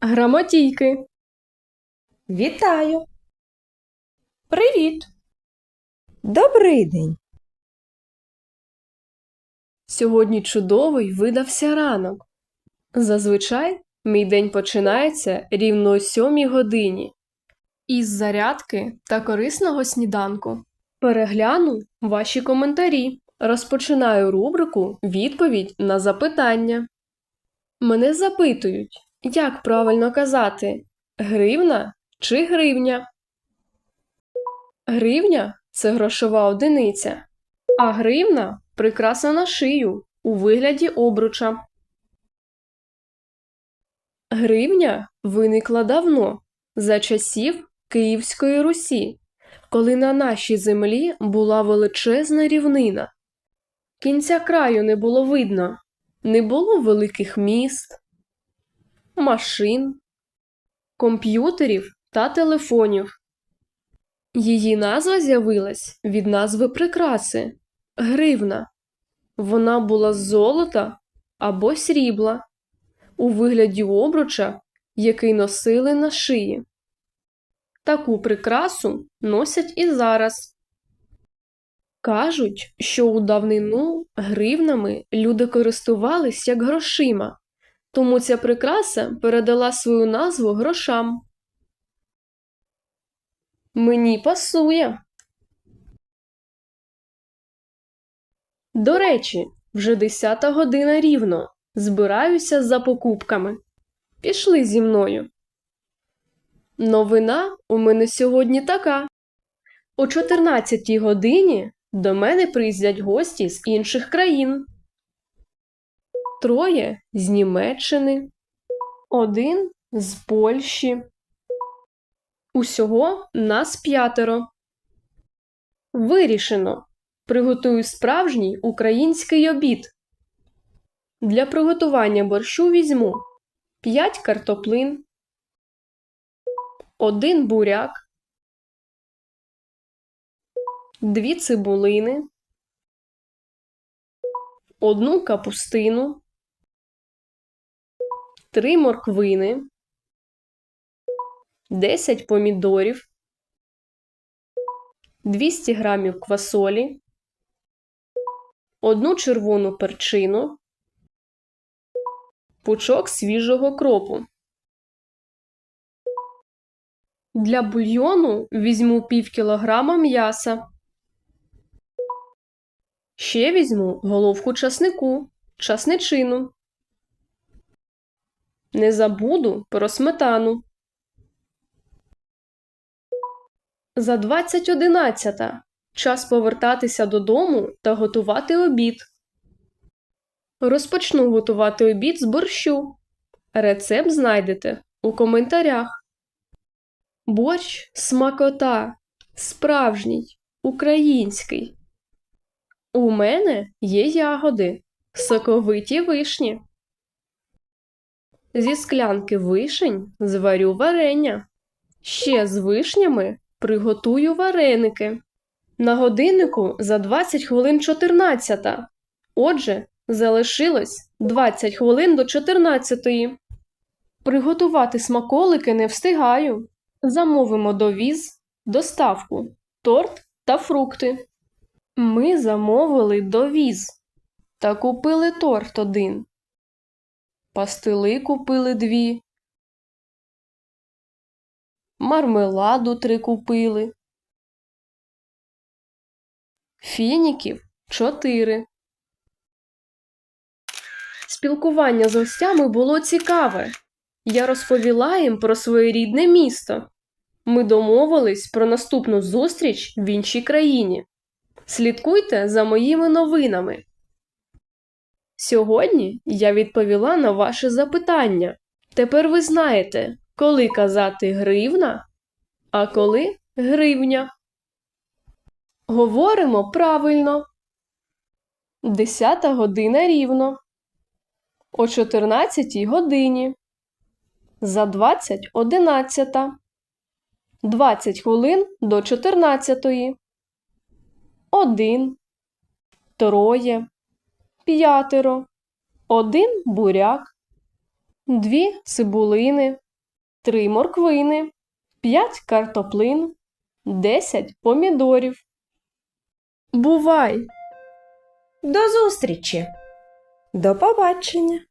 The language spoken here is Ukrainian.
Грамотійки. Вітаю! Привіт! Добрий день! Сьогодні чудовий видався ранок. Зазвичай мій день починається рівно о сьомій годині. Із зарядки та корисного сніданку. Перегляну ваші коментарі. Розпочинаю рубрику Відповідь на запитання. Мене запитують, як правильно казати гривна чи гривня? Гривня це грошова одиниця, а гривна прикраса на шию у вигляді обруча. Гривня виникла давно, за часів Київської Русі, коли на нашій землі була величезна рівнина. Кінця краю не було видно, не було великих міст, машин, комп'ютерів та телефонів. Її назва з'явилась від назви прикраси гривна. Вона була з золота або срібла у вигляді обруча, який носили на шиї. Таку прикрасу носять і зараз. Кажуть, що у давнину гривнами люди користувались як грошима, тому ця прикраса передала свою назву грошам. Мені пасує. До речі, вже 10 година рівно. Збираюся за покупками. Пішли зі мною. Новина у мене сьогодні така. О 14 годині до мене приїздять гості з інших країн. Троє з Німеччини, один з Польщі. Усього нас п'ятеро. Вирішено. Приготую справжній український обід. Для приготування борщу візьму 5 картоплин, 1 буряк, 2 цибулини, 1 капустину, 3 морквини, 10 помідорів, 200 грамів квасолі, 1 червону перчину, пучок свіжого кропу. Для бульйону візьму пів кілограма м'яса. Ще візьму головку часнику, часничину. Не забуду про сметану. За 20.11. Час повертатися додому та готувати обід. Розпочну готувати обід з борщу. Рецепт знайдете у коментарях. Борщ смакота, справжній, український. У мене є ягоди, соковиті вишні. Зі склянки вишень зварю варення. Ще з вишнями приготую вареники. На годиннику за 20 хвилин 14. Отже, залишилось 20 хвилин до 14. Приготувати смаколики не встигаю. Замовимо довіз, доставку, торт та фрукти. Ми замовили довіз та купили торт один. Пастили купили дві. Мармеладу три купили. Фініків чотири. Спілкування з гостями було цікаве. Я розповіла їм про своє рідне місто. Ми домовились про наступну зустріч в іншій країні. Слідкуйте за моїми новинами. Сьогодні я відповіла на ваше запитання. Тепер ви знаєте, коли казати гривна, а коли гривня. Говоримо правильно. Десята година рівно. О 14 годині. За 20 одинадцята. 20 хвилин до 14. Один. Троє. П'ятеро. Один буряк. Дві цибулини. три морквини, п'ять картоплин, 10 помідорів. Бувай! До зустрічі. До побачення.